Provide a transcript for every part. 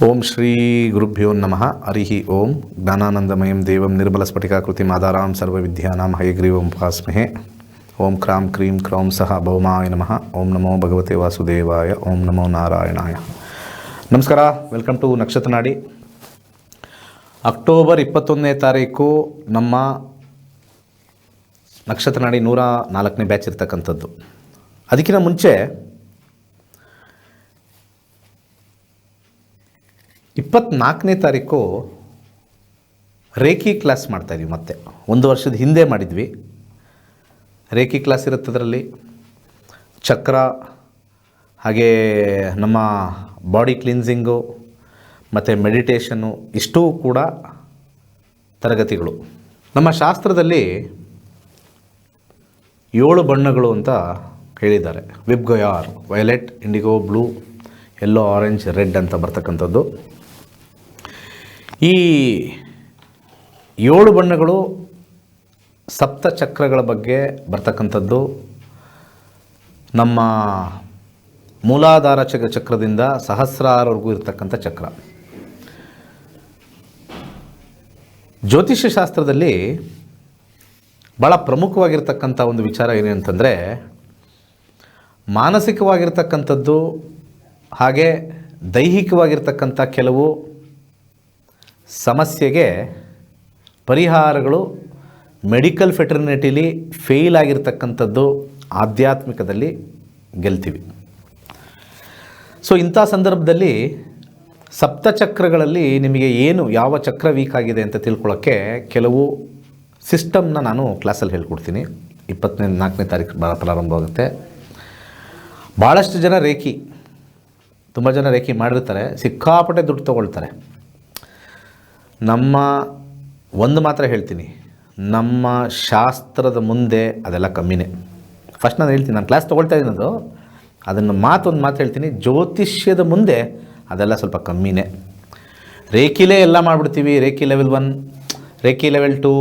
ಓಂ ಶ್ರೀ ಗುರುಭ್ಯೋ ನಮಃ ಹರಿ ಓಂ ಜ್ಞಾನಾನಂದಮಯಂ ದೇವಂ ನಿರ್ಮಲ ಸ್ಫಟಿಕಾಕೃತಿ ಮಾದಾರಾಂ ಸರ್ವವಿದ್ಯಾನಾಂ ಹಯಗ್ರೀವಂ ಉಪಾಸ್ಮಹೆ ಓಂ ಕ್ರಾಂ ಕ್ರೀಂ ಕ್ರೌಂ ಸಹ ಭೌಮಾಯ ನಮಃ ಓಂ ನಮೋ ಭಗವತೆ ವಾಸುದೇವಾಯ ಓಂ ನಮೋ ನಾರಾಯಣಾಯ ನಮಸ್ಕಾರ ವೆಲ್ಕಮ್ ಟು ನಕ್ಷತ್ರ ನಾಡಿ ಅಕ್ಟೋಬರ್ ಇಪ್ಪತ್ತೊಂದನೇ ತಾರೀಕು ನಮ್ಮ ನಕ್ಷತ್ರ ನಾಡಿ ನೂರ ನಾಲ್ಕನೇ ಬ್ಯಾಚ್ ಇರ್ತಕ್ಕಂಥದ್ದು ಅದಕ್ಕಿಂತ ಮುಂಚೆ ಇಪ್ಪತ್ನಾಲ್ಕನೇ ತಾರೀಕು ರೇಖಿ ಕ್ಲಾಸ್ ಮಾಡ್ತಾಯಿದ್ವಿ ಮತ್ತೆ. ಒಂದು ವರ್ಷದ ಹಿಂದೆ ಮಾಡಿದ್ವಿ. ರೇಖಿ ಕ್ಲಾಸ್ ಇರುತ್ತೆ ಅದರಲ್ಲಿ. ಚಕ್ರ, ಹಾಗೆ ನಮ್ಮ ಬಾಡಿ ಕ್ಲಿನ್ಸಿಂಗು, ಮತ್ತು ಮೆಡಿಟೇಷನ್ನು ಇಷ್ಟೂ ಕೂಡ ತರಗತಿಗಳು. ನಮ್ಮ ಶಾಸ್ತ್ರದಲ್ಲಿ ಏಳು ಬಣ್ಣಗಳು ಅಂತ ಹೇಳಿದ್ದಾರೆ. VIBGYOR, violet, indigo, blue, yellow, orange, red ಅಂತ ಬರ್ತಕ್ಕಂಥದ್ದು. ಈ ಏಳು ಬಣ್ಣಗಳು ಸಪ್ತ ಚಕ್ರಗಳ ಬಗ್ಗೆ ಬರ್ತಕ್ಕಂಥದ್ದು. ನಮ್ಮ ಮೂಲಾಧಾರ ಚಕ್ರ ಚಕ್ರದಿಂದ ಸಹಸ್ರಾರವರೆಗೂ ಇರತಕ್ಕಂಥ ಚಕ್ರ. ಜ್ಯೋತಿಷ್ಯ ಶಾಸ್ತ್ರದಲ್ಲಿ ಭಾಳ ಪ್ರಮುಖವಾಗಿರ್ತಕ್ಕಂಥ ಒಂದು ವಿಚಾರ ಏನು ಅಂತಂದರೆ ಮಾನಸಿಕವಾಗಿರ್ತಕ್ಕಂಥದ್ದು ಹಾಗೆ ದೈಹಿಕವಾಗಿರ್ತಕ್ಕಂಥ ಕೆಲವು ಸಮಸ್ಯೆಗೆ ಪರಿಹಾರಗಳು ಮೆಡಿಕಲ್ ಫೆಟರ್ನಿಟಿಲಿ ಫೇಲ್ ಆಗಿರ್ತಕ್ಕಂಥದ್ದು ಆಧ್ಯಾತ್ಮಿಕದಲ್ಲಿ ಗೆಲ್ತೀವಿ. ಸೊ, ಇಂಥ ಸಂದರ್ಭದಲ್ಲಿ ಸಪ್ತಚಕ್ರಗಳಲ್ಲಿ ನಿಮಗೆ ಏನು, ಯಾವ ಚಕ್ರ ವೀಕ್ ಆಗಿದೆ ಅಂತ ತಿಳ್ಕೊಳ್ಳೋಕ್ಕೆ ಕೆಲವು ಸಿಸ್ಟಮ್ನ ನಾನು ಕ್ಲಾಸಲ್ಲಿ ಹೇಳ್ಕೊಡ್ತೀನಿ. ಇಪ್ಪತ್ತನೇ, ನಾಲ್ಕನೇ ತಾರೀಕು ಭಾಳ ಪ್ರಾರಂಭ ಆಗುತ್ತೆ. ಭಾಳಷ್ಟು ಜನ ರೇಖಿ, ತುಂಬ ಜನ ರೇಖಿ ಮಾಡಿರ್ತಾರೆ, ಸಿಕ್ಕಾಪಟ್ಟೆ ದುಡ್ಡು ತೊಗೊಳ್ತಾರೆ. ನಮ್ಮ ಒಂದು ಮಾತ್ರ ಹೇಳ್ತೀನಿ. ನಮ್ಮ ಶಾಸ್ತ್ರದ ಮುಂದೆ ಅದೆಲ್ಲ ಕಮ್ಮಿನೇ. ಫಸ್ಟ್ ನಾನು ಹೇಳ್ತೀನಿ, ನಾನು ಕ್ಲಾಸ್ ತೊಗೊಳ್ತಾ ಇದ್ದೀನದು ಅದನ್ನು ಮಾತೊಂದು ಮಾತು ಹೇಳ್ತೀನಿ, ಜ್ಯೋತಿಷ್ಯದ ಮುಂದೆ ಅದೆಲ್ಲ ಸ್ವಲ್ಪ ಕಮ್ಮಿನೇ. ರೇಖಿಲೇ ಎಲ್ಲ ಮಾಡಿಬಿಡ್ತೀವಿ, reiki level one reiki level two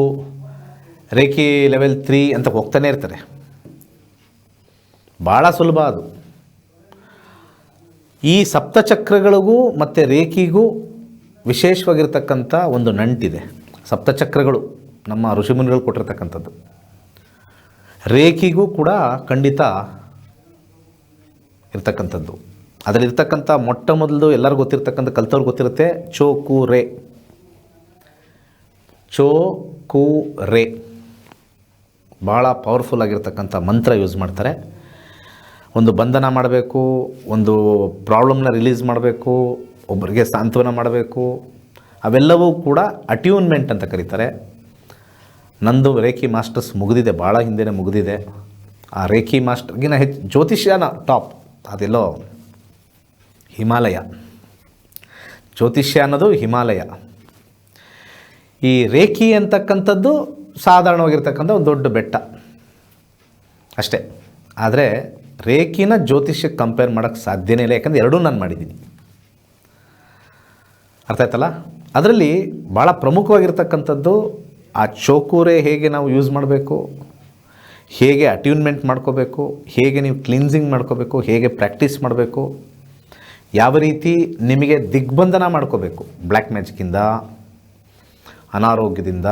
reiki level three ಅಂತ ಹೋಗ್ತಾನೆ ಇರ್ತಾರೆ. ಭಾಳ ಸುಲಭ ಅದು. ಈ ಸಪ್ತಚಕ್ರಗಳಿಗೂ ಮತ್ತು ರೇಖಿಗೂ ವಿಶೇಷವಾಗಿರ್ತಕ್ಕಂಥ ಒಂದು ನಂಟಿದೆ. ಸಪ್ತಚಕ್ರಗಳು, ನಮ್ಮ ಋಷಿಮುನಿಗಳು ಕೊಟ್ಟಿರ್ತಕ್ಕಂಥದ್ದು. ರೇಖಿಗೂ ಕೂಡ ಖಂಡಿತ ಇರ್ತಕ್ಕಂಥದ್ದು. ಅದರಲ್ಲಿರ್ತಕ್ಕಂಥ ಮೊಟ್ಟ ಮೊದಲು ಎಲ್ಲರಿಗೂ ಗೊತ್ತಿರ್ತಕ್ಕಂಥ ಕಲ್ತವ್ರಿಗೆ ಗೊತ್ತಿರುತ್ತೆ, ಚೋ ಕು ರೇ. ಚೋ ಕು ರೇ. ಭಾಳ ಪವರ್ಫುಲ್ ಆಗಿರ್ತಕ್ಕಂಥ ಮಂತ್ರ ಯೂಸ್ ಮಾಡ್ತಾರೆ. ಒಂದು ಬಂಧನ ಮಾಡಬೇಕು, ಒಂದು ಪ್ರಾಬ್ಲಮ್ನ ರಿಲೀಸ್ ಮಾಡಬೇಕು ಒಬ್ಬರಿಗೆ ಸಾಂತ್ವನ ಮಾಡಬೇಕು. ಅವೆಲ್ಲವೂ ಕೂಡ ಅಟ್ಯೂನ್ಮೆಂಟ್ ಅಂತ ಕರೀತಾರೆ. ನಂದು ರೇಖಿ ಮಾಸ್ಟರ್ಸ್ ಮುಗಿದಿದೆ, ಭಾಳ ಹಿಂದೆನೇ ಮುಗಿದಿದೆ. ಆ ರೇಖಿ ಮಾಸ್ಟರ್ಗಿನ ಹೆಚ್ಚು ಜ್ಯೋತಿಷ್ಯನ ಟಾಪ್, ಅದೆಲ್ಲೋ ಹಿಮಾಲಯ. ಜ್ಯೋತಿಷ್ಯ ಅನ್ನೋದು ಹಿಮಾಲಯ. ಈ ರೇಖಿ ಅಂತಕ್ಕಂಥದ್ದು ಸಾಧಾರಣವಾಗಿರ್ತಕ್ಕಂಥ ಒಂದು ದೊಡ್ಡ ಬೆಟ್ಟ. ಅಷ್ಟೇ. ಆದರೆ ರೇಖಿನ ಜ್ಯೋತಿಷ್ಯಕ್ಕೆ ಕಂಪೇರ್ ಮಾಡೋಕ್ಕೆ ಸಾಧ್ಯನೇ ಇಲ್ಲ, ಯಾಕಂದರೆ ಎರಡೂ ನಾನು ಮಾಡಿದ್ದೀನಿ. ಅರ್ಥ ಆಯ್ತಲ್ಲ? ಅದರಲ್ಲಿ ಭಾಳ ಪ್ರಮುಖವಾಗಿರ್ತಕ್ಕಂಥದ್ದು ಆ ಚೋಕೂರೆ ಹೇಗೆ ನಾವು ಯೂಸ್ ಮಾಡಬೇಕು, ಹೇಗೆ ಅಟ್ಯೂನ್ಮೆಂಟ್ ಮಾಡ್ಕೋಬೇಕು, ಹೇಗೆ ನೀವು ಕ್ಲೀನ್ಸಿಂಗ್ ಮಾಡ್ಕೋಬೇಕು, ಹೇಗೆ ಪ್ರಾಕ್ಟೀಸ್ ಮಾಡಬೇಕು, ಯಾವ ರೀತಿ ನಿಮಗೆ ದಿಗ್ಬಂಧನ ಮಾಡ್ಕೋಬೇಕು ಬ್ಲ್ಯಾಕ್ ಮ್ಯಾಜಿಕ್ಕಿಂದ ಅನಾರೋಗ್ಯದಿಂದ,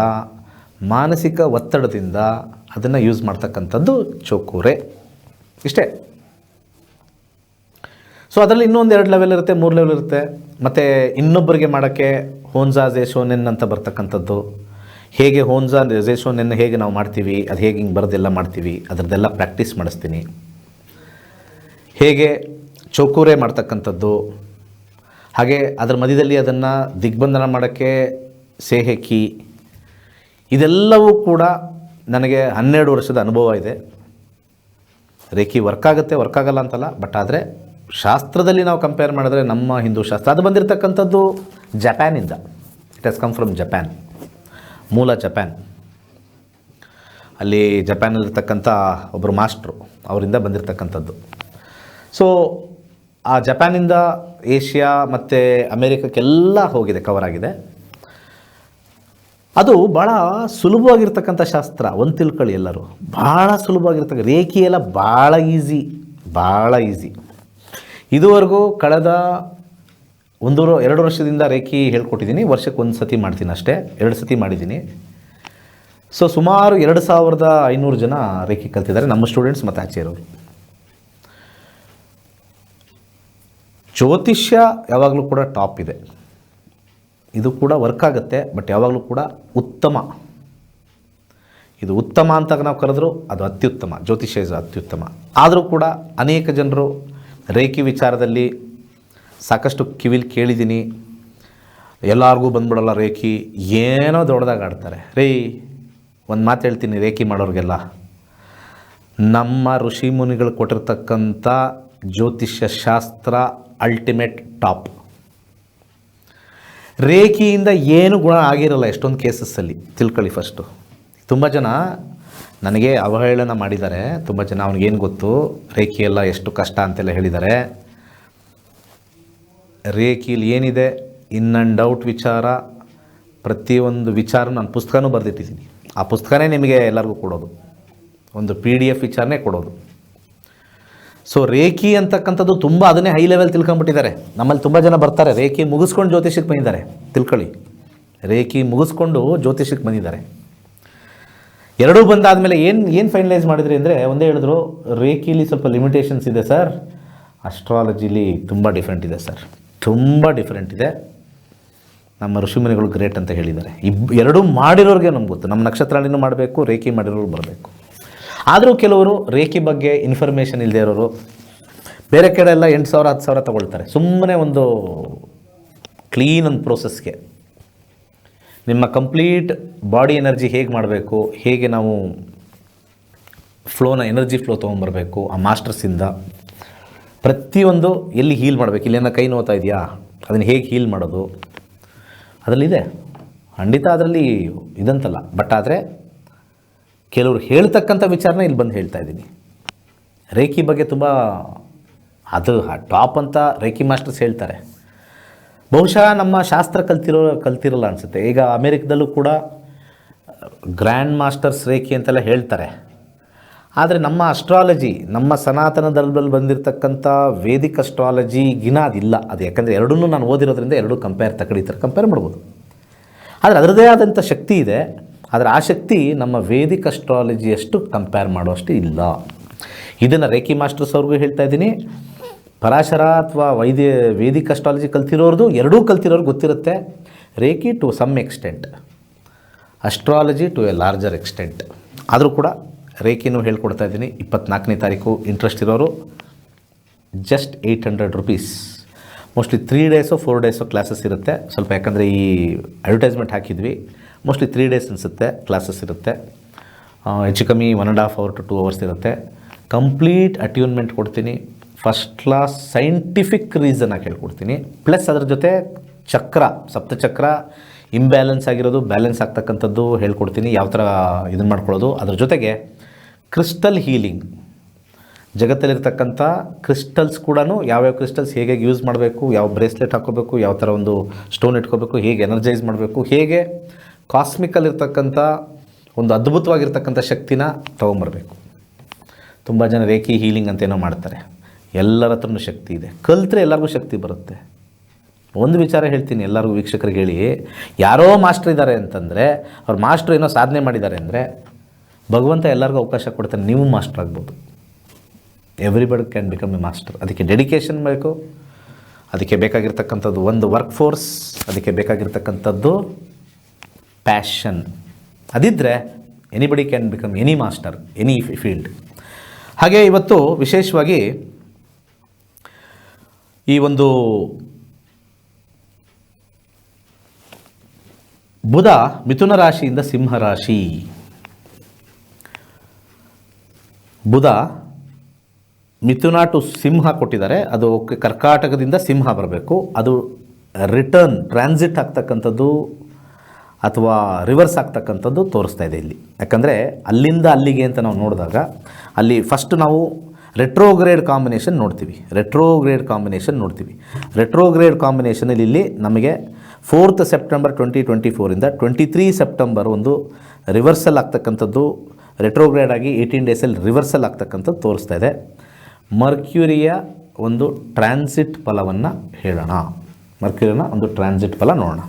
ಮಾನಸಿಕ ಒತ್ತಡದಿಂದ, ಅದನ್ನು ಯೂಸ್ ಮಾಡ್ತಕ್ಕಂಥದ್ದು ಚೋಕೂರೆ. ಇಷ್ಟೇ. ಸೊ ಅದರಲ್ಲಿ ಇನ್ನೊಂದು ಎರಡು ಲೆವೆಲ್ ಇರುತ್ತೆ, ಮೂರು ಲೆವೆಲ್ ಇರುತ್ತೆ. ಮತ್ತು ಇನ್ನೊಬ್ಬರಿಗೆ ಮಾಡೋಕ್ಕೆ ಹೋನ್ಜಾ ಝೇಶೋನೆನ್ ಅಂತ ಬರ್ತಕ್ಕಂಥದ್ದು. ಹೇಗೆ ಹೋನ್ಜಾ ಝೇಶೋನೆನ್ ಹೇಗೆ ನಾವು ಮಾಡ್ತೀವಿ, ಅದು ಹೇಗೆ ಹಿಂಗೆ ಬರೋದೆಲ್ಲ ಮಾಡ್ತೀವಿ, ಅದರದ್ದೆಲ್ಲ ಪ್ರಾಕ್ಟೀಸ್ ಮಾಡಿಸ್ತೀನಿ. ಹೇಗೆ ಚೌಕೂರೆ ಮಾಡ್ತಕ್ಕಂಥದ್ದು, ಹಾಗೆ ಅದರ ಮಧ್ಯದಲ್ಲಿ ಅದನ್ನು ದಿಗ್ಬಂಧನ ಮಾಡೋಕ್ಕೆ ಸೇಹೆಕಿ, ಇದೆಲ್ಲವೂ ಕೂಡ ನನಗೆ ಹನ್ನೆರಡು ವರ್ಷದ ಅನುಭವ ಇದೆ. ರೇಖಿ ವರ್ಕ್ ಆಗುತ್ತೆ ವರ್ಕ್ ಆಗಲ್ಲ ಅಂತಲ್ಲ ಬಟ್ ಆದರೆ ಶಾಸ್ತ್ರದಲ್ಲಿ ನಾವು ಕಂಪೇರ್ ಮಾಡಿದ್ರೆ ನಮ್ಮ ಹಿಂದೂ ಶಾಸ್ತ್ರ. ಅದು ಬಂದಿರತಕ್ಕಂಥದ್ದು ಜಪ್ಯಾನಿಂದ it has come from Japan ಮೂಲ ಜಪಾನ್. ಅಲ್ಲಿ ಜಪಾನಲ್ಲಿರ್ತಕ್ಕಂಥ ಒಬ್ಬರು ಮಾಸ್ಟ್ರು ಅವರಿಂದ ಬಂದಿರತಕ್ಕಂಥದ್ದು. ಸೊ ಆ ಜಪಾನಿಂದ ಏಷ್ಯಾ ಮತ್ತು ಅಮೇರಿಕಕ್ಕೆಲ್ಲ ಹೋಗಿದೆ ಕವರ್ ಆಗಿದೆ. ಅದು ಭಾಳ ಸುಲಭವಾಗಿರ್ತಕ್ಕಂಥ ಶಾಸ್ತ್ರ, ಒಂದು ತಿಳ್ಕೊಳ್ಳಿ ಎಲ್ಲರೂ. ಭಾಳ ಸುಲಭವಾಗಿರ್ತಕ್ಕ, ರೇಖಿ ಎಲ್ಲ ಭಾಳ ಈಸಿ ಭಾಳ ಈಸಿ ಇದುವರೆಗೂ ಕಳೆದ ಒಂದು ಎರಡು ವರ್ಷದಿಂದ ರೇಖಿ ಹೇಳ್ಕೊಟ್ಟಿದ್ದೀನಿ. ವರ್ಷಕ್ಕೆ ಒಂದು ಸತಿ ಮಾಡ್ತೀನಿ ಅಷ್ಟೇ. ಎರಡು ಸತಿ ಮಾಡಿದ್ದೀನಿ. ಸೊ ಸುಮಾರು ಎರಡು ಸಾವಿರದ ಐನೂರು ಜನ ರೇಖಿ ಕಲ್ತಿದ್ದಾರೆ. ನಮ್ಮ ಸ್ಟೂಡೆಂಟ್ಸ್ ಮತ್ತು ಆಚೆ ಜ್ಯೋತಿಷ್ಯ ಯಾವಾಗಲೂ ಕೂಡ ಟಾಪ್ ಇದೆ. ಇದು ಕೂಡ ವರ್ಕ್ ಆಗುತ್ತೆ ಬಟ್ ಯಾವಾಗಲೂ ಕೂಡ ಉತ್ತಮ. ಇದು ಉತ್ತಮ ಅಂತ ನಾವು ಕರೆದ್ರು ಅದು ಅತ್ಯುತ್ತಮ. ಜ್ಯೋತಿಷ್ಯ ಇಸ್ ಅತ್ಯುತ್ತಮ. ಆದರೂ ಕೂಡ ಅನೇಕ ಜನರು ರೇಖಿ ವಿಚಾರದಲ್ಲಿ ಸಾಕಷ್ಟು ಕಿವಿಲಿ ಕೇಳಿದ್ದೀನಿ ಎಲ್ಲರಿಗೂ ಬಂದ್ಬಿಡಲ್ಲ ರೇಖಿ. ಏನೋ ದೊಡ್ಡದಾಗ ಆಡ್ತಾರೆ. ರೇ, ಒಂದು ಮಾತು ಹೇಳ್ತೀನಿ ರೇಖಿ ಮಾಡೋರಿಗೆಲ್ಲ. ನಮ್ಮ ಋಷಿ ಮುನಿಗಳು ಕೊಟ್ಟಿರ್ತಕ್ಕಂಥ ಜ್ಯೋತಿಷ್ಯ ಶಾಸ್ತ್ರ ಅಲ್ಟಿಮೇಟ್ ಟಾಪ್ ರೇಖಿಯಿಂದ ಏನು ಗುಣ ಆಗಿರಲ್ಲ ಎಷ್ಟೊಂದು ಕೇಸಸ್ಸಲ್ಲಿ ತಿಳ್ಕೊಳ್ಳಿ ಫಸ್ಟು ತುಂಬ ಜನ ನನಗೆ ಅವಹೇಳನ ಮಾಡಿದ್ದಾರೆ. ತುಂಬ ಜನ ಅವ್ನಿಗೇನು ಗೊತ್ತು? ರೇಖಿ ಎಲ್ಲ ಎಷ್ಟು ಕಷ್ಟ ಅಂತೆಲ್ಲ ಹೇಳಿದ್ದಾರೆ. ರೇಖಿಲಿ ಏನಿದೆ? ಇನ್ ಆ್ಯಂಡ್ ಡೌಟ್ ವಿಚಾರ. ಪ್ರತಿಯೊಂದು ವಿಚಾರ ನಾನು ಪುಸ್ತಕನೂ ಬರೆದಿಟ್ಟಿದ್ದೀನಿ. ಆ ಪುಸ್ತಕನೇ ನಿಮಗೆ ಎಲ್ಲರಿಗೂ ಕೊಡೋದು. ಒಂದು ಪಿ ಡಿ ಎಫ್ ವಿಚಾರನೇ ಕೊಡೋದು. ಸೊ ರೇಖಿ ಅಂತಕ್ಕಂಥದ್ದು ತುಂಬ ಅದನ್ನೇ ಹೈ ಲೆವೆಲ್ ತಿಳ್ಕೊಂಬಿಟ್ಟಿದ್ದಾರೆ ನಮ್ಮಲ್ಲಿ ತುಂಬ ಜನ ಬರ್ತಾರೆ. ರೇಖಿ ಮುಗಿಸ್ಕೊಂಡು ಜ್ಯೋತಿಷಕ್ಕೆ ಬಂದಿದ್ದಾರೆ. ತಿಳ್ಕೊಳ್ಳಿ. ರೇಖಿ ಮುಗಿಸ್ಕೊಂಡು ಜ್ಯೋತಿಷಕ್ಕೆ ಬಂದಿದ್ದಾರೆ. ಎರಡೂ ಬಂದಾದಮೇಲೆ ಏನು ಏನು ಫೈನಲೈಸ್ ಮಾಡಿದ್ರಿ ಅಂದರೆ ಒಂದೇ ಹೇಳಿದ್ರು, ರೇಖಿಲಿ ಸ್ವಲ್ಪ ಲಿಮಿಟೇಷನ್ಸ್ ಇದೆ ಸರ್ ಅಸ್ಟ್ರಾಲಜಿಲಿ ತುಂಬ ಡಿಫ್ರೆಂಟ್ ಇದೆ ಸರ್ ತುಂಬ ಡಿಫ್ರೆಂಟ್ ಇದೆ. ನಮ್ಮ ಋಷಿಮುನಿಗಳು ಗ್ರೇಟ್ ಅಂತ ಹೇಳಿದ್ದಾರೆ. ಇಬ್, ಎರಡೂ ಮಾಡಿರೋರಿಗೆ ನಮ್ಗೆ ಗೊತ್ತು. ನಮ್ಮ ನಕ್ಷತ್ರಾಳಿನೂ ಮಾಡಬೇಕು, ರೇಖಿ ಮಾಡಿರೋರು ಬರಬೇಕು. ಆದರೂ ಕೆಲವರು ರೇಖಿ ಬಗ್ಗೆ ಇನ್ಫಾರ್ಮೇಷನ್ ಇಲ್ಲದೆ ಇರೋರು, ಬೇರೆ ಕಡೆ ಎಲ್ಲ ಎಂಟು ಸಾವಿರ, ಹತ್ತು ಸಾವಿರ ತಗೊಳ್ತಾರೆ. ಸುಮ್ಮನೆ ಒಂದು ಕ್ಲೀನ್ ಒಂದು ಪ್ರೋಸೆಸ್ಗೆ ನಿಮ್ಮ ಕಂಪ್ಲೀಟ್ ಬಾಡಿ ಎನರ್ಜಿ ಹೇಗೆ ಮಾಡಬೇಕು? ಹೇಗೆ ನಾವು ಫ್ಲೋನ, ಎನರ್ಜಿ ಫ್ಲೋ ತೊಗೊಂಬರ್ಬೇಕು ಆ ಮಾಸ್ಟರ್ಸಿಂದ ಪ್ರತಿಯೊಂದು ಎಲ್ಲಿ ಹೀಲ್ ಮಾಡಬೇಕು? ಇಲ್ಲೇನೋ ಕೈ ನೋತಾ ಇದೆಯಾ? ಅದನ್ನು ಹೇಗೆ ಹೀಲ್ ಮಾಡೋದು? ಅದರಲ್ಲಿದೆ. ಖಂಡಿತ ಅದರಲ್ಲಿ ಇದಂತಲ್ಲ. ಬಟ್ ಆದರೆ ಕೆಲವರು ಹೇಳ್ತಕ್ಕಂಥ ವಿಚಾರನ ಇಲ್ಲಿ ಬಂದು ಹೇಳ್ತಾ ಇದ್ದೀನಿ. ರೇಖಿ ಬಗ್ಗೆ ತುಂಬ ಅದು ಟಾಪ್ ಅಂತ ರೇಖಿ ಮಾಸ್ಟರ್ಸ್ ಹೇಳ್ತಾರೆ. ಬಹುಶಃ ನಮ್ಮ ಶಾಸ್ತ್ರ ಕಲ್ತಿರೋ, ಕಲ್ತಿರಲ್ಲ ಅನಿಸುತ್ತೆ. ಈಗ ಅಮೇರಿಕದಲ್ಲೂ ಕೂಡ, ಗ್ರ್ಯಾಂಡ್ ಮಾಸ್ಟರ್ಸ್ ರೇಖೆ ಅಂತೆಲ್ಲ ಹೇಳ್ತಾರೆ. ಆದರೆ ನಮ್ಮ ಅಸ್ಟ್ರಾಲಜಿ ನಮ್ಮ ಸನಾತನ ಧರ್ಮದಲ್ಲಿ ಬಂದಿರತಕ್ಕಂಥ ವೇದಿಕ್ ಅಸ್ಟ್ರಾಲಜಿಗಿನ ಅದಿಲ್ಲ. ಅದು ಯಾಕಂದರೆ ಎರಡನ್ನೂ ನಾನು ಓದಿರೋದ್ರಿಂದ ಎರಡೂ ಕಂಪೇರ್ ತಕಡಿತಾರೆ ಕಂಪೇರ್ ಮಾಡ್ಬೋದು. ಆದರೆ ಅದರದೇ ಆದಂಥ ಶಕ್ತಿ ಇದೆ. ಆದರೆ ಆ ಶಕ್ತಿ ನಮ್ಮ ವೇದಿಕ್ ಅಸ್ಟ್ರಾಲಜಿಯಷ್ಟು ಕಂಪೇರ್ ಮಾಡುವಷ್ಟು ಇಲ್ಲ. ಇದನ್ನು ರೇಖಿ ಮಾಸ್ಟರ್ಸ್ ಅವ್ರಿಗೂ ಹೇಳ್ತಾ ಇದ್ದೀನಿ. ಪರಾಶರ ಅಥವಾ ವೈದ್ಯ ವೇದಿಕ್ ಅಸ್ಟ್ರಾಲಜಿ ಕಲ್ತಿರೋರ್ದು ಎರಡೂ ಕಲ್ತಿರೋರು ಗೊತ್ತಿರುತ್ತೆ. Reiki to some extent astrology to a larger extent ಆದರೂ ಕೂಡ ರೇಖಿನೂ ಹೇಳ್ಕೊಡ್ತಾ ಇದ್ದೀನಿ. ಇಪ್ಪತ್ನಾಲ್ಕನೇ ತಾರೀಕು ಇಂಟ್ರೆಸ್ಟ್ ಇರೋರು just eight hundred rupees mostly three days four days classes ಇರುತ್ತೆ. ಸ್ವಲ್ಪ ಯಾಕಂದರೆ ಈ ಅಡ್ವರ್ಟೈಸ್ಮೆಂಟ್ ಹಾಕಿದ್ವಿ. ಮೋಸ್ಟ್ಲಿ ತ್ರೀ ಡೇಸ್ ಅನಿಸುತ್ತೆ ಕ್ಲಾಸಸ್ ಇರುತ್ತೆ. ಹೆಚ್ಚು ಕಮ್ಮಿ one and half hour to two hours ಇರುತ್ತೆ. ಕಂಪ್ಲೀಟ್ ಅಟ್ಯೂನ್ಮೆಂಟ್ ಕೊಡ್ತೀನಿ. ಫಸ್ಟ್ ಕ್ಲಾಸ್ ಸೈಂಟಿಫಿಕ್ ರೀಸನ್ನ ಹೇಳ್ಕೊಡ್ತೀನಿ. ಪ್ಲಸ್ ಅದ್ರ ಜೊತೆ ಚಕ್ರ ಸಪ್ತಚಕ್ರ ಇಂಬ್ಯಾಲೆನ್ಸ್ ಆಗಿರೋದು ಬ್ಯಾಲೆನ್ಸ್ ಆಗ್ತಕ್ಕಂಥದ್ದು ಹೇಳ್ಕೊಡ್ತೀನಿ. ಯಾವ ಥರ ಇದನ್ನು ಮಾಡ್ಕೊಳ್ಳೋದು? ಅದ್ರ ಜೊತೆಗೆ ಕ್ರಿಸ್ಟಲ್ ಹೀಲಿಂಗ್ ಜಗತ್ತಲ್ಲಿರ್ತಕ್ಕಂಥ ಕ್ರಿಸ್ಟಲ್ಸ್ ಕೂಡ ಯಾವ್ಯಾವ ಕ್ರಿಸ್ಟಲ್ಸ್ ಹೇಗೆ ಯೂಸ್ ಮಾಡಬೇಕು, ಯಾವ ಬ್ರೇಸ್ಲೆಟ್ ಹಾಕೋಬೇಕು ಯಾವ ಥರ ಒಂದು ಸ್ಟೋನ್ ಇಟ್ಕೋಬೇಕು, ಹೇಗೆ ಎನರ್ಜೈಸ್ ಮಾಡಬೇಕು, ಹೇಗೆ ಕಾಸ್ಮಿಕಲ್ಲಿರ್ತಕ್ಕಂಥ ಒಂದು ಅದ್ಭುತವಾಗಿರ್ತಕ್ಕಂಥ ಶಕ್ತಿನ ತೊಗೊಂಬರ್ಬೇಕು. ತುಂಬ ಜನ ರೇಖಿ ಹೀಲಿಂಗ್ ಅಂತ ಏನೋ ಮಾಡ್ತಾರೆ. ಎಲ್ಲರ ಹತ್ರನೂ ಶಕ್ತಿ ಇದೆ. ಕಲ್ತ್ರೆ ಎಲ್ಲರಿಗೂ ಶಕ್ತಿ ಬರುತ್ತೆ. ಒಂದು ವಿಚಾರ ಹೇಳ್ತೀನಿ ಎಲ್ಲರಿಗೂ ವೀಕ್ಷಕರಿಗೆ ಹೇಳಿ. ಯಾರೋ ಮಾಸ್ಟರ್ ಇದ್ದಾರೆ ಅಂತಂದರೆ, ಅವ್ರು ಮಾಸ್ಟ್ರು ಏನೋ ಸಾಧನೆ ಮಾಡಿದ್ದಾರೆ ಅಂದರೆ, ಭಗವಂತ ಎಲ್ಲರಿಗೂ ಅವಕಾಶ ಕೊಡ್ತಾನೆ. ನೀವು ಮಾಸ್ಟರ್ ಆಗ್ಬೋದು. Everybody can become a master ಅದಕ್ಕೆ ಡೆಡಿಕೇಶನ್ ಬೇಕು. ಅದಕ್ಕೆ ಬೇಕಾಗಿರ್ತಕ್ಕಂಥದ್ದು ಒಂದು ವರ್ಕ್ ಫೋರ್ಸ್ ಅದಕ್ಕೆ ಬೇಕಾಗಿರ್ತಕ್ಕಂಥದ್ದು passion ಅದಿದ್ದರೆ anybody can become any master any field ಹಾಗೆ ಇವತ್ತು ವಿಶೇಷವಾಗಿ ಈ ಒಂದು ಬುಧ ಮಿಥುನ ರಾಶಿಯಿಂದ ಸಿಂಹ ರಾಶಿ. ಬುಧ ಮಿಥುನ ಟು ಸಿಂಹ ಕೊಟ್ಟಿದ್ದಾರೆ. ಅದು ಕರ್ಕಾಟಕದಿಂದ ಸಿಂಹ ಬರಬೇಕು. ಅದು ರಿಟರ್ನ್ ಟ್ರಾನ್ಸಿಟ್ ಆಗ್ತಕ್ಕಂಥದ್ದು ಅಥವಾ ರಿವರ್ಸ್ ಆಗ್ತಕ್ಕಂಥದ್ದು ತೋರಿಸ್ತಾ ಇದೆ ಇಲ್ಲಿ. ಯಾಕಂದರೆ ಅಲ್ಲಿಂದ ಅಲ್ಲಿಗೆ ಅಂತ ನಾವು ನೋಡಿದಾಗ, ಅಲ್ಲಿ ಫಸ್ಟ್ ನಾವು ರೆಟ್ರೋಗ್ರೇಡ್ ಕಾಂಬಿನೇಷನ್ ನೋಡ್ತೀವಿ. ರೆಟ್ರೋಗ್ರೇಡ್ ಕಾಂಬಿನೇಷನ್ ನೋಡ್ತೀವಿ. ರೆಟ್ರೋಗ್ರೇಡ್ ಕಾಂಬಿನೇಷನಲ್ಲಿ ಇಲ್ಲಿ ನಮಗೆ ಫೋರ್ತ್ ಸೆಪ್ಟೆಂಬರ್ ಟ್ವೆಂಟಿ ಟ್ವೆಂಟಿ ಫೋರಿಂದ ಟ್ವೆಂಟಿ ತ್ರೀ ಸೆಪ್ಟೆಂಬರ್ ಒಂದು ರಿವರ್ಸಲ್ ಆಗ್ತಕ್ಕಂಥದ್ದು. ರೆಟ್ರೋಗ್ರೇಡ್ ಆಗಿ ಏಯ್ಟೀನ್ ಡೇಸಲ್ಲಿ ರಿವರ್ಸಲ್ ಆಗ್ತಕ್ಕಂಥದ್ದು ತೋರಿಸ್ತಾ ಇದೆ. ಮರ್ಕ್ಯೂರಿಯ ಒಂದು ಟ್ರಾನ್ಸಿಟ್ ಫಲವನ್ನು ಹೇಳೋಣ. ಮರ್ಕ್ಯೂರಿಯನ ಒಂದು ಟ್ರಾನ್ಸಿಟ್ ಫಲ ನೋಡೋಣ.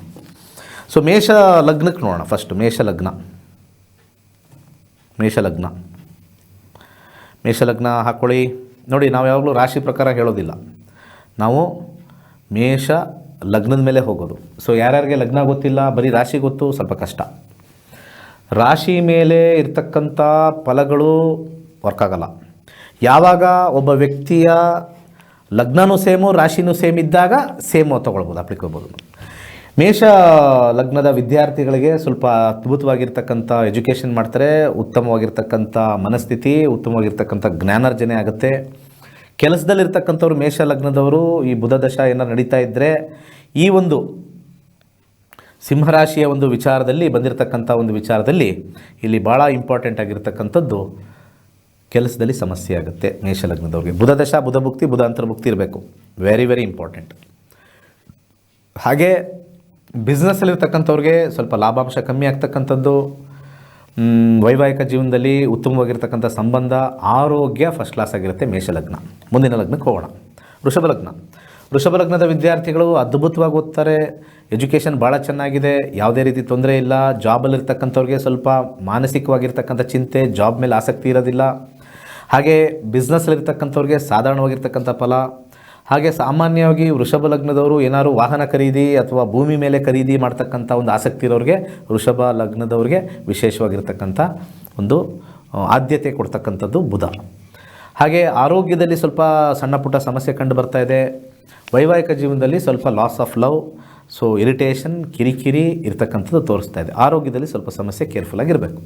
ಸೊ ಮೇಷ ಲಗ್ನಕ್ಕೆ ನೋಡೋಣ ಫಸ್ಟ್ ಮೇಷ ಲಗ್ನ. ಮೇಷ ಲಗ್ನ. ಮೇಷ ಲಗ್ನ ಹಾಕ್ಕೊಳ್ಳಿ ನೋಡಿ, ನಾವು ಯಾವಾಗಲೂ ರಾಶಿ ಪ್ರಕಾರ ಹೇಳೋದಿಲ್ಲ. ನಾವು ಮೇಷ ಲಗ್ನದ ಮೇಲೆ ಹೋಗೋದು. ಸೊ ಯಾರ್ಯಾರಿಗೆ ಲಗ್ನ ಗೊತ್ತಿಲ್ಲ, ಬರೀ ರಾಶಿ ಗೊತ್ತು, ಸ್ವಲ್ಪ ಕಷ್ಟ. ರಾಶಿ ಮೇಲೆ ಇರ್ತಕ್ಕಂಥ ಫಲಗಳು ವರ್ಕ್ ಆಗಲ್ಲ. ಯಾವಾಗ ಒಬ್ಬ ವ್ಯಕ್ತಿಯ ಲಗ್ನನೂ ಸೇಮು, ರಾಶಿನೂ ಸೇಮ್ ಇದ್ದಾಗ ಸೇಮು ತೊಗೊಳ್ಬೋದು, ಅಪ್ಲಿಕೋಬೋದು. ಮೇಷ ಲಗ್ನದ ವಿದ್ಯಾರ್ಥಿಗಳಿಗೆ ಸ್ವಲ್ಪ ಅದ್ಭುತವಾಗಿರ್ತಕ್ಕಂಥ ಎಜುಕೇಷನ್ ಮಾಡ್ತಾರೆ, ಉತ್ತಮವಾಗಿರ್ತಕ್ಕಂಥ ಮನಸ್ಥಿತಿ, ಉತ್ತಮವಾಗಿರ್ತಕ್ಕಂಥ ಜ್ಞಾನಾರ್ಜನೆ ಆಗುತ್ತೆ. ಕೆಲಸದಲ್ಲಿರ್ತಕ್ಕಂಥವ್ರು ಮೇಷ ಲಗ್ನದವರು ಈ ಬುಧ ದಶ ಏನಾರು ನಡೀತಾ ಇದ್ದರೆ ಈ ಒಂದು ಸಿಂಹರಾಶಿಯ ಒಂದು ವಿಚಾರದಲ್ಲಿ, ಬಂದಿರತಕ್ಕಂಥ ಒಂದು ವಿಚಾರದಲ್ಲಿ ಇಲ್ಲಿ ಭಾಳ ಇಂಪಾರ್ಟೆಂಟ್ ಆಗಿರ್ತಕ್ಕಂಥದ್ದು ಕೆಲಸದಲ್ಲಿ ಸಮಸ್ಯೆ ಆಗುತ್ತೆ ಮೇಷಲಗ್ನದವ್ರಿಗೆ ಬುಧ ದಶ, ಬುಧ ಭುಕ್ತಿ, ಬುಧ ಅಂತರ್ಭುಕ್ತಿ ಇರಬೇಕು. ವೆರಿ ವೆರಿ ಇಂಪಾರ್ಟೆಂಟ್ ಹಾಗೆ ಬಿಸ್ನೆಸ್ಸಲ್ಲಿರ್ತಕ್ಕಂಥವ್ರಿಗೆ ಸ್ವಲ್ಪ ಲಾಭಾಂಶ ಕಮ್ಮಿ ಆಗ್ತಕ್ಕಂಥದ್ದು ವೈವಾಹಿಕ ಜೀವನದಲ್ಲಿ ಉತ್ತಮವಾಗಿರ್ತಕ್ಕಂಥ ಸಂಬಂಧ, ಆರೋಗ್ಯ ಫಸ್ಟ್ ಕ್ಲಾಸ್ ಆಗಿರುತ್ತೆ ಮೇಷಲಗ್ನ ಮುಂದಿನ ಲಗ್ನಕ್ಕೆ ಹೋಗೋಣ. ವೃಷಭ ಲಗ್ನ. ವೃಷಭ ಲಗ್ನದ ವಿದ್ಯಾರ್ಥಿಗಳು ಅದ್ಭುತವಾಗಿ ಓದ್ತಾರೆ ಎಜುಕೇಷನ್ ಭಾಳ ಚೆನ್ನಾಗಿದೆ, ಯಾವುದೇ ರೀತಿ ತೊಂದರೆ ಇಲ್ಲ ಜಾಬಲ್ಲಿರ್ತಕ್ಕಂಥವ್ರಿಗೆ ಸ್ವಲ್ಪ ಮಾನಸಿಕವಾಗಿರ್ತಕ್ಕಂಥ ಚಿಂತೆ ಜಾಬ್ ಮೇಲೆ ಆಸಕ್ತಿ ಇರೋದಿಲ್ಲ. ಹಾಗೆ ಬಿಸ್ನೆಸ್ಸಲ್ಲಿರ್ತಕ್ಕಂಥವ್ರಿಗೆ ಸಾಧಾರಣವಾಗಿರ್ತಕ್ಕಂಥ ಫಲ ಹಾಗೆ ಸಾಮಾನ್ಯವಾಗಿ ವೃಷಭ ಲಗ್ನದವರು ಏನಾದ್ರು ವಾಹನ ಖರೀದಿ ಅಥವಾ ಭೂಮಿ ಮೇಲೆ ಖರೀದಿ ಮಾಡ್ತಕ್ಕಂಥ ಒಂದು ಆಸಕ್ತಿ ಇರೋರಿಗೆ ವೃಷಭ ಲಗ್ನದವ್ರಿಗೆ ವಿಶೇಷವಾಗಿರ್ತಕ್ಕಂಥ ಒಂದು ಆದ್ಯತೆ ಕೊಡ್ತಕ್ಕಂಥದ್ದು ಬುಧ. ಹಾಗೆ ಆರೋಗ್ಯದಲ್ಲಿ ಸ್ವಲ್ಪ ಸಣ್ಣ ಪುಟ್ಟ ಸಮಸ್ಯೆ ಕಂಡು ಬರ್ತಾ ಇದೆ. ವೈವಾಹಿಕ ಜೀವನದಲ್ಲಿ ಸ್ವಲ್ಪ loss of love so irritation ಕಿರಿಕಿರಿ ಇರ್ತಕ್ಕಂಥದ್ದು ತೋರಿಸ್ತಾ ಇದೆ. ಆರೋಗ್ಯದಲ್ಲಿ ಸ್ವಲ್ಪ ಸಮಸ್ಯೆ ಕೇರ್ಫುಲ್ ಆಗಿರಬೇಕು.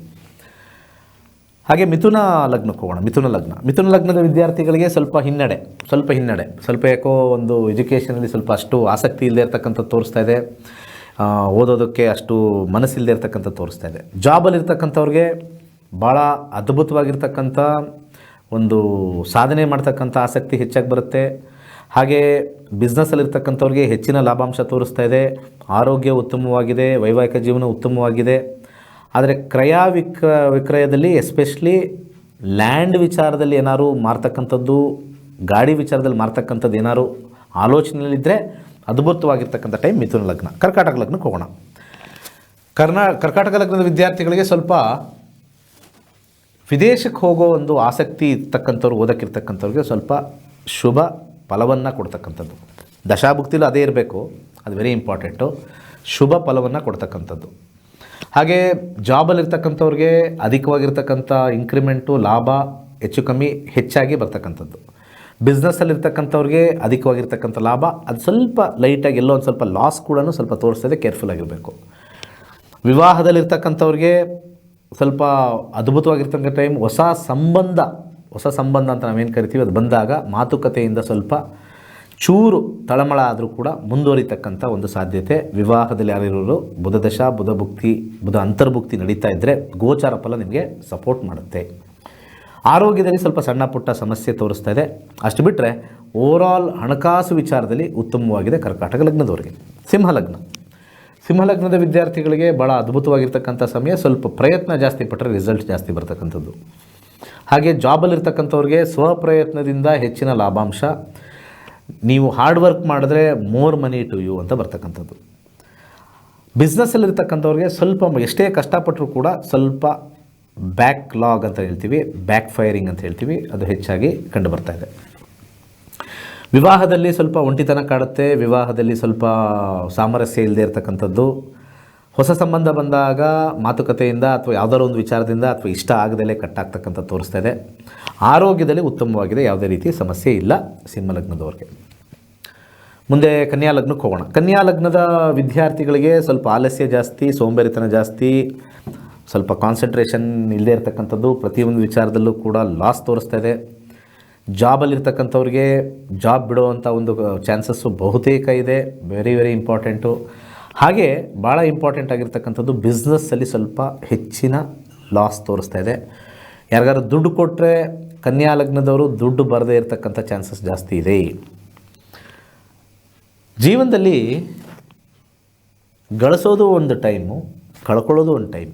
ಹಾಗೆ ಮಿಥುನ ಲಗ್ನಕ್ಕೆ ಹೋಗೋಣ ಮಿಥುನ ಲಗ್ನ. ಮಿಥುನ ಲಗ್ನದ ವಿದ್ಯಾರ್ಥಿಗಳಿಗೆ ಸ್ವಲ್ಪ ಹಿನ್ನಡೆ ಸ್ವಲ್ಪ ಹಿನ್ನಡೆ. ಸ್ವಲ್ಪ ಯಾಕೋ ಒಂದು ಎಜುಕೇಷನಲ್ಲಿ ಸ್ವಲ್ಪ ಅಷ್ಟು ಆಸಕ್ತಿ ಇಲ್ಲದೆ ಇರ್ತಕ್ಕಂಥದ್ದು ತೋರಿಸ್ತಾ ಇದೆ. ಓದೋದಕ್ಕೆ ಅಷ್ಟು ಮನಸ್ಸಿಲ್ಲದೆ ಇರ್ತಕ್ಕಂಥ ತೋರಿಸ್ತಾ ಇದೆ. ಜಾಬಲ್ಲಿರ್ತಕ್ಕಂಥವ್ರಿಗೆ ಭಾಳ ಅದ್ಭುತವಾಗಿರ್ತಕ್ಕಂಥ ಒಂದು ಸಾಧನೆ ಮಾಡ್ತಕ್ಕಂಥ ಆಸಕ್ತಿ ಹೆಚ್ಚಾಗಿ ಬರುತ್ತೆ. ಹಾಗೆ ಬಿಸ್ನೆಸ್ಸಲ್ಲಿರ್ತಕ್ಕಂಥವ್ರಿಗೆ ಹೆಚ್ಚಿನ ಲಾಭಾಂಶ ತೋರಿಸ್ತಾ ಇದೆ. ಆರೋಗ್ಯ ಉತ್ತಮವಾಗಿದೆ, ವೈವಾಹಿಕ ಜೀವನ ಉತ್ತಮವಾಗಿದೆ. ಆದರೆ ಕ್ರಯ ವಿಕ್ರ ವಿಕ್ರಯದಲ್ಲಿ ಎಸ್ಪೆಷಲಿ ಲ್ಯಾಂಡ್ ವಿಚಾರದಲ್ಲಿ ಏನಾದ್ರು ಮಾರ್ತಕ್ಕಂಥದ್ದು, ಗಾಡಿ ವಿಚಾರದಲ್ಲಿ ಮಾರ್ತಕ್ಕಂಥದ್ದು ಏನಾದ್ರು ಆಲೋಚನೆಯಲ್ಲಿದ್ದರೆ ಅದ್ಭುತವಾಗಿರ್ತಕ್ಕಂಥ ಟೈಮ್ ಮಿಥುನ ಲಗ್ನ. ಕರ್ಕಾಟಕ ಲಗ್ನಕ್ಕೆ ಹೋಗೋಣ. ಕರ್ನಾ, ಕರ್ಕಾಟಕ ಲಗ್ನದ ವಿದ್ಯಾರ್ಥಿಗಳಿಗೆ ಸ್ವಲ್ಪ ವಿದೇಶಕ್ಕೆ ಹೋಗೋ ಒಂದು ಆಸಕ್ತಿ ಇರ್ತಕ್ಕಂಥವ್ರು, ಓದಕ್ಕಿರ್ತಕ್ಕಂಥವ್ರಿಗೆ ಸ್ವಲ್ಪ ಶುಭ ಫಲವನ್ನು ಕೊಡ್ತಕ್ಕಂಥದ್ದು. ದಶಾಭುಕ್ತಿಲೂ ಅದೇ ಇರಬೇಕು. ಅದು ವೆರಿ ಇಂಪಾರ್ಟೆಂಟು ಶುಭ ಫಲವನ್ನು ಕೊಡ್ತಕ್ಕಂಥದ್ದು. ಹಾಗೆ ಜಾಬಲ್ಲಿರ್ತಕ್ಕಂಥವ್ರಿಗೆ ಅಧಿಕವಾಗಿರ್ತಕ್ಕಂಥ ಇನ್ಕ್ರಿಮೆಂಟು ಲಾಭ ಹೆಚ್ಚು ಕಮ್ಮಿ ಹೆಚ್ಚಾಗಿ ಬರ್ತಕ್ಕಂಥದ್ದು. ಬಿಸ್ನೆಸ್ಸಲ್ಲಿರ್ತಕ್ಕಂಥವ್ರಿಗೆ ಅಧಿಕವಾಗಿರ್ತಕ್ಕಂಥ ಲಾಭ, ಅದು ಸ್ವಲ್ಪ ಲೈಟಾಗಿ ಎಲ್ಲೋ ಒಂದು ಸ್ವಲ್ಪ ಲಾಸ್ ಕೂಡ ಸ್ವಲ್ಪ ತೋರಿಸ್ತದೆ ಕೇರ್ಫುಲ್ ಆಗಿರಬೇಕು. ವಿವಾಹದಲ್ಲಿರ್ತಕ್ಕಂಥವ್ರಿಗೆ ಸ್ವಲ್ಪ ಅದ್ಭುತವಾಗಿರ್ತಕ್ಕಂಥ ಟೈಮ್ ಹೊಸ ಸಂಬಂಧ ಹೊಸ ಸಂಬಂಧ ಅಂತ ನಾವೇನು ಕರಿತೀವಿ, ಅದು ಬಂದಾಗ ಮಾತುಕತೆಯಿಂದ ಸ್ವಲ್ಪ ಚೂರು ತಳಮಳ ಆದರೂ ಕೂಡ ಮುಂದುವರಿತಕ್ಕಂಥ ಒಂದು ಸಾಧ್ಯತೆ. ವಿವಾಹದಲ್ಲಿ ಯಾರಿರೋರು ಬುಧ ಬುಧಭುಕ್ತಿ, ಬುಧ ಭುಕ್ತಿ ಬುಧ ಅಂತರ್ಭುಕ್ತಿ ನಡೀತಾ ಇದ್ದರೆ ಗೋಚಾರ ಫಲ ನಿಮಗೆ ಸಪೋರ್ಟ್ ಮಾಡುತ್ತೆ. ಆರೋಗ್ಯದಲ್ಲಿ ಸ್ವಲ್ಪ ಸಣ್ಣ ಪುಟ್ಟ ಸಮಸ್ಯೆ ತೋರಿಸ್ತಾ ಇದೆ. ಅಷ್ಟು ಬಿಟ್ಟರೆ ಓವರಾಲ್ ಹಣಕಾಸು ವಿಚಾರದಲ್ಲಿ ಉತ್ತಮವಾಗಿದೆ ಕರ್ಕಾಟಕ ಲಗ್ನದವರಿಗೆ. ಸಿಂಹಲಗ್ನ. ಸಿಂಹಲಗ್ನದ ಸಿಂಹ ಲಗ್ನದ ವಿದ್ಯಾರ್ಥಿಗಳಿಗೆ ಭಾಳ ಅದ್ಭುತವಾಗಿರ್ತಕ್ಕಂಥ ಸಮಯ. ಸ್ವಲ್ಪ ಪ್ರಯತ್ನ ಜಾಸ್ತಿ ಪಟ್ಟರೆ ರಿಸಲ್ಟ್ ಜಾಸ್ತಿ ಬರ್ತಕ್ಕಂಥದ್ದು. ಹಾಗೆ ಜಾಬಲ್ಲಿರ್ತಕ್ಕಂಥವ್ರಿಗೆ ಸ್ವಪ್ರಯತ್ನದಿಂದ ಹೆಚ್ಚಿನ ಲಾಭಾಂಶ. ನೀವು ಹಾರ್ಡ್ ವರ್ಕ್ ಮಾಡಿದ್ರೆ ಮೋರ್ ಮನಿ ಟು ಯು ಅಂತ ಬರ್ತಕ್ಕಂಥದ್ದು. ಬಿಸ್ನೆಸ್ಸಲ್ಲಿರ್ತಕ್ಕಂಥವ್ರಿಗೆ ಸ್ವಲ್ಪ ಎಷ್ಟೇ ಕಷ್ಟಪಟ್ಟರೂ ಕೂಡ ಸ್ವಲ್ಪ ಬ್ಯಾಕ್ ಲಾಗ್ ಅಂತ ಹೇಳ್ತೀವಿ ಬ್ಯಾಕ್ ಫೈರಿಂಗ್ ಅಂತ ಹೇಳ್ತೀವಿ, ಅದು ಹೆಚ್ಚಾಗಿ ಕಂಡು ಬರ್ತಾ ಇದೆ. ವಿವಾಹದಲ್ಲಿ ಸ್ವಲ್ಪ ಒಂಟಿತನ ಕಾಡುತ್ತೆ, ವಿವಾಹದಲ್ಲಿ ಸ್ವಲ್ಪ ಸಾಮರಸ್ಯ ಇಲ್ಲದೆ ಇರತಕ್ಕಂಥದ್ದು. ಹೊಸ ಸಂಬಂಧ ಬಂದಾಗ ಮಾತುಕತೆಯಿಂದ ಅಥವಾ ಯಾವುದಾದ್ರು ಒಂದು ವಿಚಾರದಿಂದ ಅಥವಾ ಇಷ್ಟ ಆಗದಲ್ಲೇ ಕಟ್ಟಾಗ್ತಕ್ಕಂಥ ತೋರಿಸ್ತಾ ಇದೆ. ಆರೋಗ್ಯದಲ್ಲಿ ಉತ್ತಮವಾಗಿದೆ, ಯಾವುದೇ ರೀತಿ ಸಮಸ್ಯೆ ಇಲ್ಲ ಸಿಂಹ ಲಗ್ನದವ್ರಿಗೆ. ಮುಂದೆ ಕನ್ಯಾ ಲಗ್ನಕ್ಕೆ ಹೋಗೋಣ. ಕನ್ಯಾ ಲಗ್ನದ ವಿದ್ಯಾರ್ಥಿಗಳಿಗೆ ಸ್ವಲ್ಪ ಆಲಸ್ಯ ಜಾಸ್ತಿ, ಸೋಂಬೇರಿತನ ಜಾಸ್ತಿ, ಸ್ವಲ್ಪ ಕಾನ್ಸಂಟ್ರೇಷನ್ ಇಲ್ಲದೇ ಇರತಕ್ಕಂಥದ್ದು ಪ್ರತಿಯೊಂದು ವಿಚಾರದಲ್ಲೂ ಕೂಡ ಲಾಸ್ ತೋರಿಸ್ತಾ ಇದೆ. ಜಾಬಲ್ಲಿರ್ತಕ್ಕಂಥವ್ರಿಗೆ ಜಾಬ್ ಬಿಡುವಂಥ ಒಂದು ಚಾನ್ಸಸ್ಸು ಬಹುತೇಕ ಇದೆ ವೆರಿ ವೆರಿ ಇಂಪಾರ್ಟೆಂಟು ಹಾಗೆ ಭಾಳ ಇಂಪಾರ್ಟೆಂಟ್ ಆಗಿರ್ತಕ್ಕಂಥದ್ದು ಬಿಸ್ನೆಸ್ಸಲ್ಲಿ ಸ್ವಲ್ಪ ಹೆಚ್ಚಿನ ಲಾಸ್ ತೋರಿಸ್ತಾ ಇದೆ. ಯಾರಿಗಾದ್ರು ದುಡ್ಡು ಕೊಟ್ಟರೆ ಕನ್ಯಾ ಲಗ್ನದವರು ದುಡ್ಡು ಬರದೇ ಇರತಕ್ಕಂಥ ಚಾನ್ಸಸ್ ಜಾಸ್ತಿ ಇದೆ. ಜೀವನದಲ್ಲಿ ಗಳಿಸೋದು ಒಂದು ಟೈಮು ಕಳ್ಕೊಳ್ಳೋದು ಒಂದು ಟೈಮ್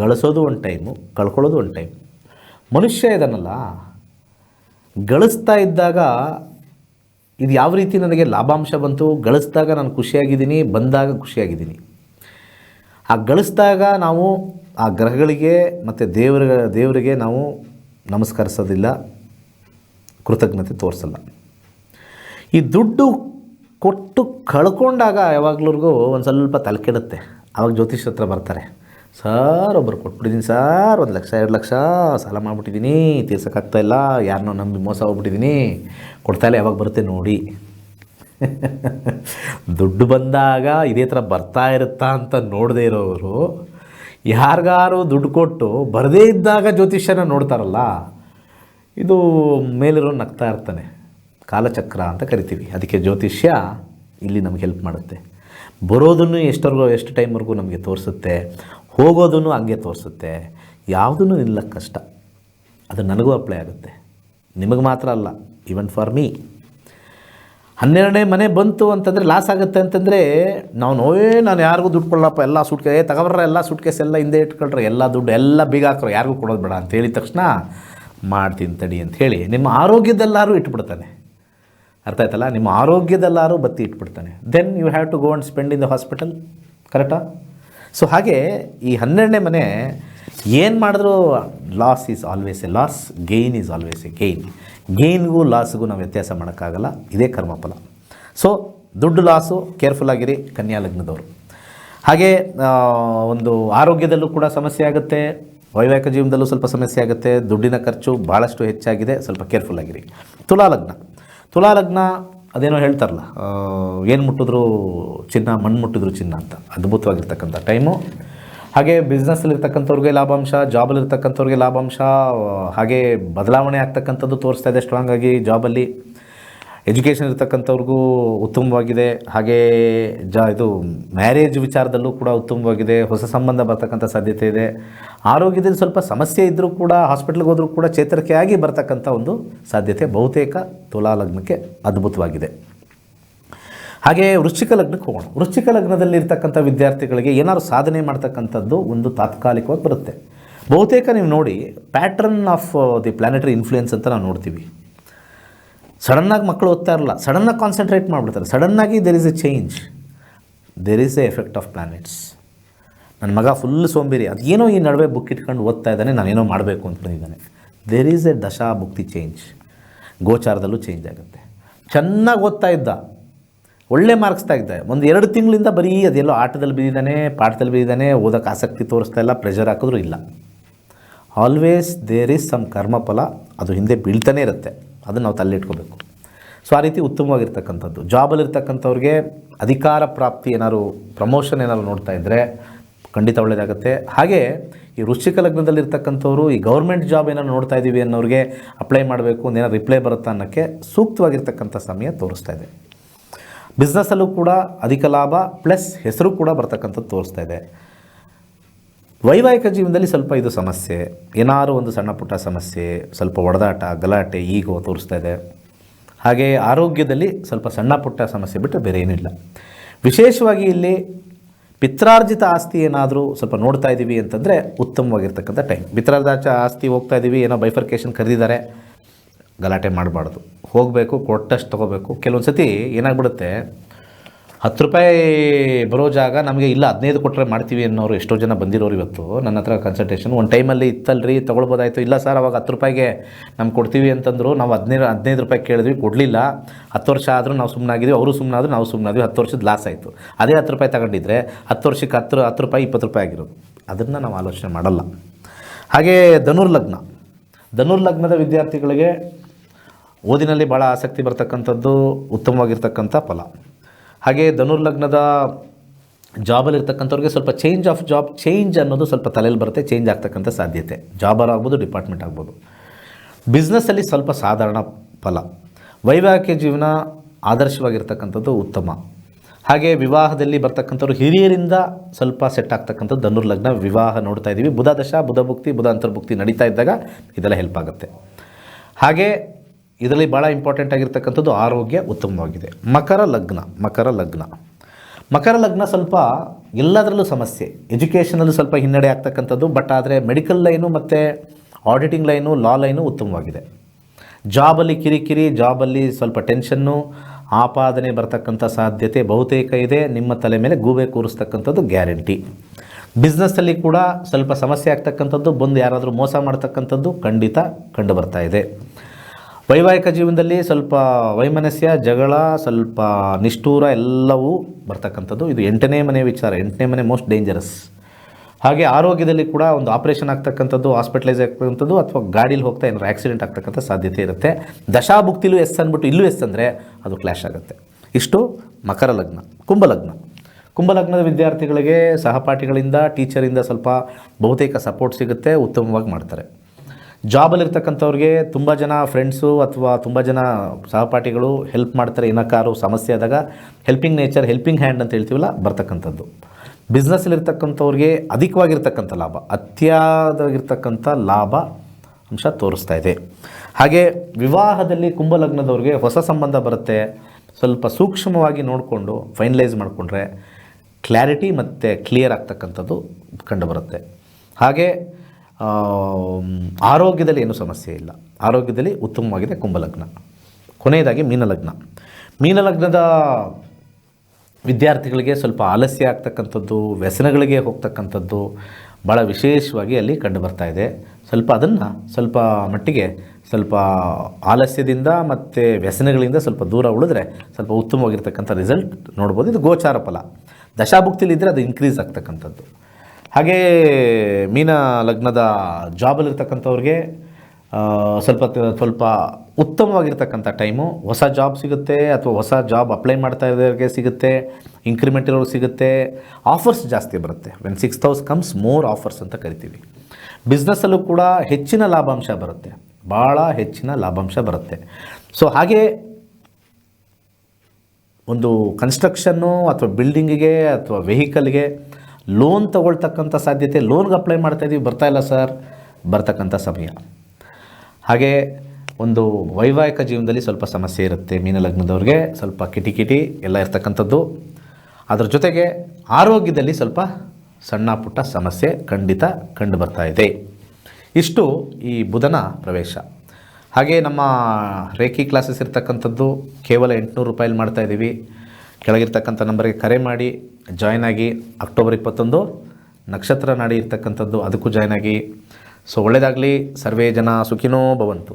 ಗಳಿಸೋದು ಒಂದು ಟೈಮು ಕಳ್ಕೊಳ್ಳೋದು ಒಂದು ಟೈಮ್ ಮನುಷ್ಯ ಇದನ್ನಲ್ಲ, ಗಳಿಸ್ತಾ ಇದ್ದಾಗ ಇದು ಯಾವ ರೀತಿ ನನಗೆ ಲಾಭಾಂಶ ಬಂತು? ಗಳಿಸಿದಾಗ ನಾನು ಖುಷಿಯಾಗಿದ್ದೀನಿ, ಬಂದಾಗ ಖುಷಿಯಾಗಿದ್ದೀನಿ. ಆ ಗಳಿಸಿದಾಗ ನಾವು ಆ ಗ್ರಹಗಳಿಗೆ ಮತ್ತು ದೇವರ, ದೇವರಿಗೆ ನಾವು ನಮಸ್ಕರಿಸೋದಿಲ್ಲ, ಕೃತಜ್ಞತೆ ತೋರಿಸಲ್ಲ. ಈ ದುಡ್ಡು ಕೊಟ್ಟು ಕಳ್ಕೊಂಡಾಗ ಯಾವಾಗ್ಲೂರಿಗೂ ಒಂದು ಸ್ವಲ್ಪ ತಲೆ ಕೆಡುತ್ತೆ. ಆವಾಗ ಜ್ಯೋತಿಷ್ ಹತ್ರ ಬರ್ತಾರೆ, ಸರ್ ಒಬ್ಬರು ಕೊಟ್ಬಿಟ್ಟಿದ್ದೀನಿ ಸರ್, ಒಂದು ಲಕ್ಷ, ಎರಡು ಲಕ್ಷ ಸಾಲ ಮಾಡಿಬಿಟ್ಟಿದ್ದೀನಿ ತೀರ್ಸೋಕ್ಕಾಗ್ತಾ ಇಲ್ಲ ಯಾರನ್ನೋ ನಂಬಿ ಮೋಸ ಹೋಗ್ಬಿಟ್ಟಿದ್ದೀನಿ ಕೊಡ್ತಾ ಇಲ್ಲ ಯಾವಾಗ ಬರುತ್ತೆ ನೋಡಿ. ದುಡ್ಡು ಬಂದಾಗ ಇದೇ ಥರ ಬರ್ತಾ ಇರುತ್ತಾ ಅಂತ ನೋಡದೇ ಇರೋರು, ಯಾರಿಗಾರು ದುಡ್ಡು ಕೊಟ್ಟು ಬರದೇ ಇದ್ದಾಗ ಜ್ಯೋತಿಷ್ಯನ ನೋಡ್ತಾರಲ್ಲ, ಇದು ಮೇಲಿರೋ ನಗ್ತಾ ಇರ್ತಾನೆ. ಕಾಲಚಕ್ರ ಅಂತ ಕರಿತೀವಿ. ಅದಕ್ಕೆ ಜ್ಯೋತಿಷ್ಯ ಇಲ್ಲಿ ನಮ್ಗೆ ಹೆಲ್ಪ್ ಮಾಡುತ್ತೆ. ಬರೋದನ್ನು ಎಷ್ಟವರೆಗೂ ಎಷ್ಟು ಟೈಮ್ವರೆಗೂ ನಮಗೆ ತೋರಿಸುತ್ತೆ, ಹೋಗೋದನ್ನು ಹಂಗೆ ತೋರಿಸುತ್ತೆ. ಯಾವುದನ್ನು ನಿಲ್ಲಕ್ಕೆ ಕಷ್ಟ. ಅದು ನನಗೂ ಅಪ್ಲೈ ಆಗುತ್ತೆ. ನಿಮಗೆ ಮಾತ್ರ ಅಲ್ಲ. ಈವನ್ ಫಾರ್ ಮೀ ಹನ್ನೆರಡನೇ ಮನೆ ಬಂತು ಅಂತಂದರೆ ಲಾಸ್ ಆಗುತ್ತೆ ಅಂತಂದರೆ ನಾವು ನೋವೇ, ನಾನು ಯಾರಿಗೂ ದುಡ್ಡು ಕೊಡಲಪ್ಪ, ಎಲ್ಲ ಸುಟ್ಕೆ ಏ ತಗೊಬರ್ರ, ಎಲ್ಲ ಸುಟ್ಕೇಸ್ ಎಲ್ಲ ಹಿಂದೆ ಇಟ್ಕೊಳ್ರಿ, ಎಲ್ಲ ದುಡ್ಡು, ಎಲ್ಲ ಬೀಗ ಹಾಕ್ರು, ಯಾರಿಗೂ ಕೊಡೋದು ಬೇಡ ಅಂತ ಹೇಳಿದ ತಕ್ಷಣ ಮಾಡ್ತೀನಿ ತಡಿ ಅಂತ ಹೇಳಿ, ನಿಮ್ಮ ಆರೋಗ್ಯದಲ್ಲಾರು ಇಟ್ಬಿಡ್ತಾನೆ. ಅರ್ಥ ಆಯ್ತಲ್ಲ? ನಿಮ್ಮ ಆರೋಗ್ಯದಲ್ಲಾರು ಬತ್ತಿ ಇಟ್ಬಿಡ್ತಾನೆ. Then you have to go and spend in the hospital ಕರೆಕ್ಟಾ ಸೊ ಹಾಗೆ ಈ ಹನ್ನೆರಡನೇ ಮನೆ ಏನು ಮಾಡಿದ್ರೂ? Loss is always a loss gain is always a gain ಗೇನ್ಗೂ ಲಾಸ್ಗೂ ನಾವು ವ್ಯತ್ಯಾಸ ಮಾಡೋಕ್ಕಾಗಲ್ಲ, ಇದೇ ಕರ್ಮಫಲ. ಸೊ ದುಡ್ಡು ಲಾಸು ಕೇರ್ಫುಲ್ ಆಗಿರಿ, ಕನ್ಯಾ ಲಗ್ನದವರು. ಹಾಗೆ ಒಂದು ಆರೋಗ್ಯದಲ್ಲೂ ಕೂಡ ಸಮಸ್ಯೆ ಆಗುತ್ತೆ, ವೈವಾಹಿಕ ಜೀವನದಲ್ಲೂ ಸ್ವಲ್ಪ ಸಮಸ್ಯೆ ಆಗುತ್ತೆ, ದುಡ್ಡಿನ ಖರ್ಚು ಭಾಳಷ್ಟು ಹೆಚ್ಚಾಗಿದೆ, ಸ್ವಲ್ಪ ಕೇರ್ಫುಲ್ ಆಗಿರಿ. ತುಲಾ ಲಗ್ನ. ತುಲಾ ಲಗ್ನ, ಅದೇನೋ ಹೇಳ್ತಾರಲ್ಲ ಏನು ಮುಟ್ಟಿದ್ರು ಚಿನ್ನ, ಮಣ್ಣು ಮುಟ್ಟಿದ್ರು ಚಿನ್ನ ಅಂತ, ಅದ್ಭುತವಾಗಿರ್ತಕ್ಕಂಥ ಟೈಮು ಹಾಗೆ ಬಿಸ್ನೆಸ್ಸಲ್ಲಿರ್ತಕ್ಕಂಥವ್ರಿಗೆ ಲಾಭಾಂಶ ಜಾಬಲ್ಲಿರ್ತಕ್ಕಂಥವ್ರಿಗೆ ಲಾಭಾಂಶ, ಹಾಗೆ ಬದಲಾವಣೆ ಆಗ್ತಕ್ಕಂಥದ್ದು ತೋರಿಸ್ತಾ ಇದೆ ಸ್ಟ್ರಾಂಗ್ ಆಗಿ. ಜಾಬಲ್ಲಿ ಎಜುಕೇಷನ್ ಇರ್ತಕ್ಕಂಥವ್ರಿಗೂ ಉತ್ತಮವಾಗಿದೆ. ಹಾಗೆ ಜ, ಇದು ಮ್ಯಾರೇಜ್ ವಿಚಾರದಲ್ಲೂ ಕೂಡ ಉತ್ತಮವಾಗಿದೆ. ಹೊಸ ಸಂಬಂಧ ಬರ್ತಕ್ಕಂಥ ಸಾಧ್ಯತೆ ಇದೆ. ಆರೋಗ್ಯದಲ್ಲಿ ಸ್ವಲ್ಪ ಸಮಸ್ಯೆ ಇದ್ದರೂ ಕೂಡ ಹಾಸ್ಪಿಟ್ಲಿಗೆ ಹೋದರೂ ಕೂಡ ಚೇತರಿಕೆಯಾಗಿ ಬರ್ತಕ್ಕಂಥ ಒಂದು ಸಾಧ್ಯತೆ ಬಹುತೇಕ ತುಲಾ ಲಗ್ನಕ್ಕೆ ಅದ್ಭುತವಾಗಿದೆ. ಹಾಗೆ ವೃಶ್ಚಿಕ ಲಗ್ನಕ್ಕೆ ಹೋಗೋಣ. ವೃಶ್ಚಿಕ ಲಗ್ನದಲ್ಲಿ ಇರ್ತಕ್ಕಂಥ ವಿದ್ಯಾರ್ಥಿಗಳಿಗೆ ಏನಾದ್ರು ಸಾಧನೆ ಮಾಡ್ತಕ್ಕಂಥದ್ದು ಒಂದು ತಾತ್ಕಾಲಿಕವಾಗಿ ಬರುತ್ತೆ. ಬಹುತೇಕ ನೀವು ನೋಡಿ pattern of the planetary influence ಅಂತ ನಾವು ನೋಡ್ತೀವಿ. ಸಡನ್ನಾಗಿ ಮಕ್ಕಳು ಓದ್ತಾ ಇರಲ್ಲ. ಸಡನ್ನಾಗಿ ಕಾನ್ಸಂಟ್ರೇಟ್ ಮಾಡಿಬಿಡ್ತಾರೆ. ಸಡನ್ನಾಗಿ there is a change there is a effect of planets ನನ್ನ ಮಗ ಫುಲ್ ಸೋಂಬೇರಿ. ಅದೇನೋ ಈ ನಡುವೆ ಬುಕ್ ಇಟ್ಕೊಂಡು ಓದ್ತಾ ಇದ್ದಾನೆ, ನಾನೇನೋ ಮಾಡಬೇಕು ಅಂತ ಬಂದಿದ್ದಾನೆ ದೇರ್ ಈಸ್ ಎ ದಶಾ ಭುಕ್ತಿ ಚೇಂಜ್ ಗೋಚಾರದಲ್ಲೂ ಚೇಂಜ್ ಆಗುತ್ತೆ. ಚೆನ್ನಾಗಿ ಓದ್ತಾ ಇದ್ದ. ಒಳ್ಳೆ ಮಾರ್ಕ್ಸ್ ತೆಗ್ದೆ ಒಂದು ಎರಡು ತಿಂಗಳಿಂದ ಬರೀ ಅದೆಲ್ಲೋ ಆಟದಲ್ಲಿ ಬಿದ್ದಿದ್ದಾನೆ ಪಾಠದಲ್ಲಿ ಬಿದ್ದಿದ್ದಾನೆ ಓದೋಕ್ಕೆ ಆಸಕ್ತಿ ತೋರಿಸ್ತಾ ಇಲ್ಲ ಪ್ರೆಷರ್ ಹಾಕಿದ್ರು ಇಲ್ಲ. ಆಲ್ವೇಸ್ ದೇರ್ ಈಸ್ ಸಮ್ ಕರ್ಮಫಲ ಅದು ಹಿಂದೆ ಬೀಳ್ತಾನೆ ಇರುತ್ತೆ. ಅದನ್ನು ನಾವು ತಲ್ಲಿಟ್ಕೋಬೇಕು ಸೊ ಆ ರೀತಿ ಉತ್ತಮವಾಗಿರ್ತಕ್ಕಂಥದ್ದು. ಜಾಬಲ್ಲಿರ್ತಕ್ಕಂಥವ್ರಿಗೆ ಅಧಿಕಾರ ಪ್ರಾಪ್ತಿ ಏನಾದ್ರು ಪ್ರಮೋಷನ್ ಏನಾದ್ರು ನೋಡ್ತಾ ಇದ್ದರೆ ಖಂಡಿತ ಒಳ್ಳೆಯದಾಗುತ್ತೆ ಹಾಗೆ ಈ ವೃಶ್ಚಿಕ ಲಗ್ನದಲ್ಲಿರ್ತಕ್ಕಂಥವ್ರು, ಈ ಗೌರ್ಮೆಂಟ್ ಜಾಬ್ ಏನಾದ್ರು ನೋಡ್ತಾ ಇದ್ದೀವಿ ಅನ್ನೋರಿಗೆ ಅಪ್ಲೈ ಮಾಡಬೇಕು, ಒಂದೇನಾದ್ರು ರಿಪ್ಲೈ ಬರುತ್ತಾ ಅನ್ನೋಕ್ಕೆ ಸೂಕ್ತವಾಗಿರ್ತಕ್ಕಂಥ ಸಮಯ ತೋರಿಸ್ತಾ ಇದೆ. ಬಿಸ್ನೆಸ್ಸಲ್ಲೂ ಕೂಡ ಅಧಿಕ ಲಾಭ ಪ್ಲಸ್ ಹೆಸರು ಕೂಡ ಬರ್ತಕ್ಕಂಥದ್ದು ತೋರಿಸ್ತಾ ಇದೆ. ವೈವಾಹಿಕ ಜೀವನದಲ್ಲಿ ಸ್ವಲ್ಪ ಇದು ಸಮಸ್ಯೆ. ಏನಾದ್ರು ಒಂದು ಸಣ್ಣ ಪುಟ್ಟ ಸಮಸ್ಯೆ, ಸ್ವಲ್ಪ ಒಡೆದಾಟ, ಗಲಾಟೆ ಈಗೋ ತೋರಿಸ್ತಾ ಇದೆ. ಹಾಗೆ ಆರೋಗ್ಯದಲ್ಲಿ ಸ್ವಲ್ಪ ಸಣ್ಣ ಪುಟ್ಟ ಸಮಸ್ಯೆ ಬಿಟ್ಟು ಬೇರೆ ಏನಿಲ್ಲ. ವಿಶೇಷವಾಗಿ ಇಲ್ಲಿ ಪಿತ್ರಾರ್ಜಿತ ಆಸ್ತಿ ಏನಾದರೂ ಸ್ವಲ್ಪ ನೋಡ್ತಾ ಇದ್ದೀವಿ ಅಂತಂದರೆ ಉತ್ತಮವಾಗಿರ್ತಕ್ಕಂಥ ಟೈಮ್ ಪಿತ್ರಾರ್ಜಿತ ಆಸ್ತಿ ಹೋಗ್ತಾ ಇದ್ದೀವಿ ಏನೋ ಬೈಫರ್ಕೇಶನ್ ಕರೆದಿದ್ದಾರೆ. ಗಲಾಟೆ ಮಾಡಬಾರ್ದು. ಹೋಗಬೇಕು ಕೊಟ್ಟಷ್ಟು ತೊಗೋಬೇಕು. ಕೆಲವೊಂದು ಸತಿ ಏನಾಗ್ಬಿಡುತ್ತೆ, ಹತ್ತು ರೂಪಾಯಿ ಬರೋ ಜಾಗ ನಮಗೆ ಇಲ್ಲ, ಹದಿನೈದು ಕೊಟ್ಟರೆ ಮಾಡ್ತೀವಿ ಅನ್ನೋರು ಎಷ್ಟೋ ಜನ ಬಂದಿರೋರು ಇವತ್ತು. ನನ್ನ ಹತ್ರ ಕನ್ಸಲ್ಟೇಷನ್ ಒಂದು ಟೈಮಲ್ಲಿ ಇತ್ತಲ್ರಿ, ತೊಗೊಳ್ಬೋದಾಯ್ತು. ಇಲ್ಲ ಸರ್, ಅವಾಗ ಹತ್ತು ರೂಪಾಯಿಗೆ ನಮ್ಗೆ ಕೊಡ್ತೀವಿ ಅಂತಂದರು, ನಾವು ಹದಿನೈದು ಹದಿನೈದು ರೂಪಾಯಿ ಕೇಳಿದ್ವಿ, ಕೊಡಲಿಲ್ಲ. ಹತ್ತು ವರ್ಷ ಆದರೂ ನಾವು ಸುಮ್ಮನಾಗಿದ್ವಿ ಅವರು ಸುಮ್ಮನಾದ್ರು ನಾವು ಸುಮ್ಮನಾದ್ವಿ ಹತ್ತು ವರ್ಷದ ಲಾಸ್ ಆಯಿತು. ಅದೇ ಹತ್ತು ರೂಪಾಯಿ ತಗೊಂಡಿದ್ರೆ ಹತ್ತು ವರ್ಷಕ್ಕೆ ಹತ್ತು ಹತ್ತು ರೂಪಾಯಿ, ಇಪ್ಪತ್ತು ರೂಪಾಯಿ ಆಗಿರೋದು. ಅದನ್ನು ನಾವು ಆಲೋಚನೆ ಮಾಡಲ್ಲ. ಹಾಗೇ ಧನುರ್ಲಗ್ನ ಧನುರ್ಲಗ್ನದ ಧನುರ್ ಲಗ್ನದ ವಿದ್ಯಾರ್ಥಿಗಳಿಗೆ ಓದಿನಲ್ಲಿ ಭಾಳ ಆಸಕ್ತಿ ಬರ್ತಕ್ಕಂಥದ್ದು ಉತ್ತಮವಾಗಿರ್ತಕ್ಕಂಥ ಫಲ. ಹಾಗೆ ಧನುರ್ಲಗ್ನದ ಜಾಬಲ್ಲಿ ಇರ್ತಕ್ಕಂಥವ್ರಿಗೆ ಸ್ವಲ್ಪ ಚೇಂಜ್ ಆಫ್ ಜಾಬ್ ಚೇಂಜ್ ಅನ್ನೋದು ಸ್ವಲ್ಪ ತಲೆಯಲ್ಲಿ ಬರುತ್ತೆ ಚೇಂಜ್ ಆಗ್ತಕ್ಕಂಥ ಸಾಧ್ಯತೆ. ಜಾಬರ್ ಆಗ್ಬೋದು ಡಿಪಾರ್ಟ್ಮೆಂಟ್ ಆಗ್ಬೋದು. ಬಿಸ್ನೆಸ್ಸಲ್ಲಿ ಸ್ವಲ್ಪ ಸಾಧಾರಣ ಫಲ. ವೈವಾಹಿಕ ಜೀವನ ಆದರ್ಶವಾಗಿರ್ತಕ್ಕಂಥದ್ದು ಉತ್ತಮ. ಹಾಗೆ ವಿವಾಹದಲ್ಲಿ ಬರ್ತಕ್ಕಂಥವ್ರು ಹಿರಿಯರಿಂದ ಸ್ವಲ್ಪ ಸೆಟ್ ಆಗ್ತಕ್ಕಂಥದ್ದು ಧನುರ್ಲಗ್ನ ವಿವಾಹ ನೋಡ್ತಾ ಇದ್ದೀವಿ ಬುಧ ದಶ, ಬುಧ ಭುಕ್ತಿ, ಬುಧ ಅಂತರ್ಭುಕ್ತಿ ನಡೀತಾ ಇದ್ದಾಗ ಇದೆಲ್ಲ ಹೆಲ್ಪ್ ಆಗುತ್ತೆ. ಹಾಗೆ ಇದರಲ್ಲಿ ಭಾಳ ಇಂಪಾರ್ಟೆಂಟ್ ಆಗಿರ್ತಕ್ಕಂಥದ್ದು ಆರೋಗ್ಯ ಉತ್ತಮವಾಗಿದೆ. ಮಕರ ಲಗ್ನ ಮಕರ ಲಗ್ನ. ಮಕರ ಲಗ್ನ ಸ್ವಲ್ಪ ಎಲ್ಲದರಲ್ಲೂ ಸಮಸ್ಯೆ. ಎಜುಕೇಷನಲ್ಲೂ ಸ್ವಲ್ಪ ಹಿನ್ನಡೆ ಆಗ್ತಕ್ಕಂಥದ್ದು ಬಟ್ ಆದರೆ ಮೆಡಿಕಲ್ ಲೈನು ಮತ್ತು ಆಡಿಟಿಂಗ್ ಲೈನು ಲಾ ಲೈನು ಉತ್ತಮವಾಗಿದೆ. ಜಾಬಲ್ಲಿ ಕಿರಿಕಿರಿ ಜಾಬಲ್ಲಿ ಸ್ವಲ್ಪ ಟೆನ್ಷನ್ನು ಆಪಾದನೆ ಬರ್ತಕ್ಕಂಥ ಸಾಧ್ಯತೆ ಬಹುತೇಕ ಇದೆ. ನಿಮ್ಮ ತಲೆ ಮೇಲೆ ಗೂಬೆ ಕೂರಿಸ್ತಕ್ಕಂಥದ್ದು ಗ್ಯಾರಂಟಿ ಬಿಸ್ನೆಸ್ಸಲ್ಲಿ ಕೂಡ ಸ್ವಲ್ಪ ಸಮಸ್ಯೆ ಆಗ್ತಕ್ಕಂಥದ್ದು, ಬಂದು ಯಾರಾದರೂ ಮೋಸ ಮಾಡ್ತಕ್ಕಂಥದ್ದು ಖಂಡಿತ ಕಂಡು ಬರ್ತಾ ಇದೆ. ವೈವಾಹಿಕ ಜೀವನದಲ್ಲಿ ಸ್ವಲ್ಪ ವೈಮನಸ್ಯ, ಜಗಳ, ಸ್ವಲ್ಪ ನಿಷ್ಠೂರ ಎಲ್ಲವೂ ಬರ್ತಕ್ಕಂಥದ್ದು. ಇದು ಎಂಟನೇ ಮನೆ ವಿಚಾರ, ಎಂಟನೇ ಮನೆ ಮೋಸ್ಟ್ ಡೇಂಜರಸ್ ಹಾಗೆ ಆರೋಗ್ಯದಲ್ಲಿ ಕೂಡ ಒಂದು ಆಪರೇಷನ್ ಆಗ್ತಕ್ಕಂಥದ್ದು ಹಾಸ್ಪಿಟಲೈಸ್ ಆಗ್ತಕ್ಕಂಥದ್ದು ಅಥವಾ ಗಾಡೀಲಿ ಹೋಗ್ತಾ ಏನಾದ್ರು ಆಕ್ಸಿಡೆಂಟ್ ಆಗ್ತಕ್ಕಂಥ ಸಾಧ್ಯತೆ ಇರುತ್ತೆ. ದಶಾಭುಕ್ತಿಲೂ ಎಸ್ ಅಂದ್ಬಿಟ್ಟು ಇಲ್ಲೂ ಎಸ್ ಅಂದರೆ ಅದು ಕ್ಲಾಶ್ ಆಗುತ್ತೆ. ಇಷ್ಟು ಮಕರ ಲಗ್ನ ಕುಂಭಲಗ್ನ ಕುಂಭಲಗ್ನದ ವಿದ್ಯಾರ್ಥಿಗಳಿಗೆ ಸಹಪಾಠಿಗಳಿಂದ ಟೀಚರಿಂದ ಸ್ವಲ್ಪ ಬಹುತೇಕ ಸಪೋರ್ಟ್ ಸಿಗುತ್ತೆ, ಉತ್ತಮವಾಗಿ ಮಾಡ್ತಾರೆ. ಜಾಬಲ್ಲಿರ್ತಕ್ಕಂಥವ್ರಿಗೆ ತುಂಬ ಜನ ಫ್ರೆಂಡ್ಸು ಅಥವಾ ತುಂಬ ಜನ ಸಹಪಾಠಿಗಳು ಹೆಲ್ಪ್ ಮಾಡ್ತಾರೆ. ಏನಕ್ಕಾರು ಸಮಸ್ಯೆ ಆದಾಗ ಹೆಲ್ಪಿಂಗ್ ನೇಚರ್ ಹೆಲ್ಪಿಂಗ್ ಹ್ಯಾಂಡ್ ಅಂತ ಹೇಳ್ತೀವಲ್ಲ, ಬರ್ತಕ್ಕಂಥದ್ದು. ಬಿಸ್ನೆಸ್ಸಲ್ಲಿರ್ತಕ್ಕಂಥವ್ರಿಗೆ ಅಧಿಕವಾಗಿರ್ತಕ್ಕಂಥ ಲಾಭ ಅತಿಯಾದಾಗಿರ್ತಕ್ಕಂಥ ಲಾಭ ಅಂಶ ತೋರಿಸ್ತಾ ಇದೆ. ಹಾಗೆ ವಿವಾಹದಲ್ಲಿ ಕುಂಭಲಗ್ನದವ್ರಿಗೆ ಹೊಸ ಸಂಬಂಧ ಬರುತ್ತೆ. ಸ್ವಲ್ಪ ಸೂಕ್ಷ್ಮವಾಗಿ ನೋಡಿಕೊಂಡು ಫೈನಲೈಸ್ ಮಾಡಿಕೊಂಡ್ರೆ ಕ್ಲಾರಿಟಿ ಮತ್ತು ಕ್ಲಿಯರ್ ಆಗ್ತಕ್ಕಂಥದ್ದು ಕಂಡುಬರುತ್ತೆ. ಹಾಗೆ ಆರೋಗ್ಯದಲ್ಲಿ ಏನೂ ಸಮಸ್ಯೆ ಇಲ್ಲ. ಆರೋಗ್ಯದಲ್ಲಿ ಉತ್ತಮವಾಗಿದೆ ಕುಂಭಲಗ್ನ. ಕೊನೆಯದಾಗಿ ಮೀನಲಗ್ನ. ಮೀನಲಗ್ನದ ವಿದ್ಯಾರ್ಥಿಗಳಿಗೆ ಸ್ವಲ್ಪ ಆಲಸ್ಯ ಆಗ್ತಕ್ಕಂಥದ್ದು, ವ್ಯಸನಗಳಿಗೆ ಹೋಗ್ತಕ್ಕಂಥದ್ದು ಭಾಳ ವಿಶೇಷವಾಗಿ ಅಲ್ಲಿ ಕಂಡು ಬರ್ತಾ ಇದೆ. ಸ್ವಲ್ಪ ಅದನ್ನು ಸ್ವಲ್ಪ ಮಟ್ಟಿಗೆ ಸ್ವಲ್ಪ ಆಲಸ್ಯದಿಂದ ಮತ್ತು ವ್ಯಸನಗಳಿಂದ ಸ್ವಲ್ಪ ದೂರ ಉಳಿದ್ರೆ ಸ್ವಲ್ಪ ಉತ್ತಮವಾಗಿರ್ತಕ್ಕಂಥ ರಿಸಲ್ಟ್ ನೋಡ್ಬೋದು. ಇದು ಗೋಚಾರ ಫಲ ದಶಾಭುಕ್ತಿಲಿದ್ದರೆ ಅದು ಇನ್ಕ್ರೀಸ್ ಆಗ್ತಕ್ಕಂಥದ್ದು. ಹಾಗೇ ಮೀನ ಲಗ್ನದ ಜಾಬಲ್ಲಿರ್ತಕ್ಕಂಥವ್ರಿಗೆ ಸ್ವಲ್ಪ ಸ್ವಲ್ಪ ಉತ್ತಮವಾಗಿರ್ತಕ್ಕಂಥ ಟೈಮು. ಹೊಸ ಜಾಬ್ ಸಿಗುತ್ತೆ ಅಥವಾ ಹೊಸ ಜಾಬ್ ಅಪ್ಲೈ ಮಾಡ್ತಾ ಇರೋರಿಗೆ ಸಿಗುತ್ತೆ ಇನ್ಕ್ರಿಮೆಂಟ್ ಇರೋರಿಗೆ ಸಿಗುತ್ತೆ. ಆಫರ್ಸ್ ಜಾಸ್ತಿ ಬರುತ್ತೆ. When sixth house comes more offers ಅಂತ ಕರಿತೀವಿ. ಬಿಸ್ನೆಸ್ಸಲ್ಲೂ ಕೂಡ ಹೆಚ್ಚಿನ ಲಾಭಾಂಶ ಬರುತ್ತೆ. ಭಾಳ ಹೆಚ್ಚಿನ ಲಾಭಾಂಶ ಬರುತ್ತೆ. ಸೊ ಹಾಗೆ ಒಂದು ಕನ್ಸ್ಟ್ರಕ್ಷನ್ನು ಅಥವಾ ಬಿಲ್ಡಿಂಗಿಗೆ ಅಥವಾ ವೆಹಿಕಲ್ಗೆ ಲೋನ್ ತಗೊಳ್ತಕ್ಕಂಥ ಸಾಧ್ಯತೆ ಲೋನ್ಗೆ ಅಪ್ಲೈ ಮಾಡ್ತಾ ಇದ್ದೀವಿ ಬರ್ತಾ ಇಲ್ಲ ಸರ್ ಬರ್ತಕ್ಕಂಥ ಸಮಯ. ಹಾಗೆ ಒಂದು ವೈವಾಹಿಕ ಜೀವನದಲ್ಲಿ ಸ್ವಲ್ಪ ಸಮಸ್ಯೆ ಇರುತ್ತೆ. ಮೀನಲಗ್ನದವ್ರಿಗೆ ಸ್ವಲ್ಪ ಕಿಟಿಕಿಟಿ ಎಲ್ಲ ಇರ್ತಕ್ಕಂಥದ್ದು. ಅದರ ಜೊತೆಗೆ ಆರೋಗ್ಯದಲ್ಲಿ ಸ್ವಲ್ಪ ಸಣ್ಣ ಪುಟ್ಟ ಸಮಸ್ಯೆ ಖಂಡಿತ ಕಂಡು ಬರ್ತಾ ಇದೆ. ಇಷ್ಟು ಈ ಬುಧನ ಪ್ರವೇಶ. ಹಾಗೆ ನಮ್ಮ ರೇಖಿ ಕ್ಲಾಸಸ್ ಇರ್ತಕ್ಕಂಥದ್ದು ಕೇವಲ ಎಂಟುನೂರು ರೂಪಾಯಲ್ಲಿ ಮಾಡ್ತಾ ಇದ್ದೀವಿ ಕೆಳಗಿರ್ತಕ್ಕಂಥ ನಂಬರ್ಗೆ ಕರೆ ಮಾಡಿ ಜಾಯ್ನ್ ಆಗಿ ಅಕ್ಟೋಬರ್ ಇಪ್ಪತ್ತೊಂದು ನಕ್ಷತ್ರ ನಾಡಿ ಇರ್ತಕ್ಕಂಥದ್ದು ಅದಕ್ಕೂ ಜಾಯ್ನ್ ಆಗಿ. ಸೊ ಒಳ್ಳೆಯದಾಗಲಿ ಸರ್ವೇ ಜನ ಸುಖಿನೋ ಭವಂತು.